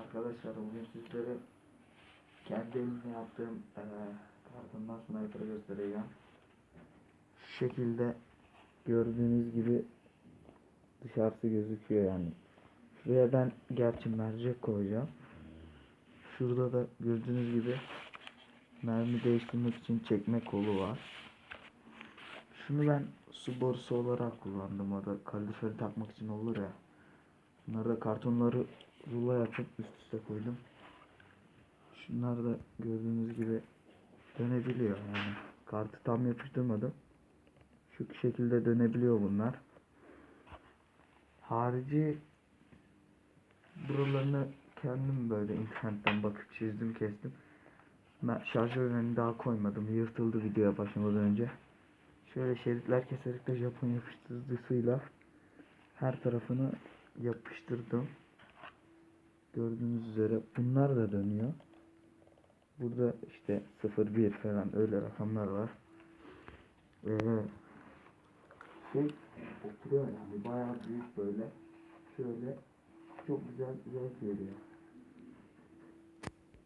Arkadaşlar bugün sizlere kendi elimle yaptığım eee kartondan sniper göstereceğim. Şu şekilde gördüğünüz gibi dışarısı gözüküyor yani. Şuraya ben gerçi mercek koyacağım. Şurada da gördüğünüz gibi mermi değiştirmek için çekme kolu var. Şunu ben su borusu olarak kullandım. O da kaloriferi takmak için olur ya. Bunları da kartonları rulo yapıp üst üste koydum. Şunlar da gördüğünüz gibi dönebiliyor yani. Kartı tam yapıştırmadım. Şu şekilde dönebiliyor bunlar. Harici buralarını kendim böyle internetten bakıp çizdim kestim. Ben şarjörlerini daha koymadım. Yırtıldı videoya başlamadan önce. Şöyle şeritler keserek de Japon yapıştırıcısıyla her tarafını yapıştırdım. Gördüğünüz üzere bunlar da dönüyor. Burada işte 01 falan öyle rakamlar var. Ee, şey oturuyor yani bayağı büyük böyle. Şöyle çok güzel renk veriyor.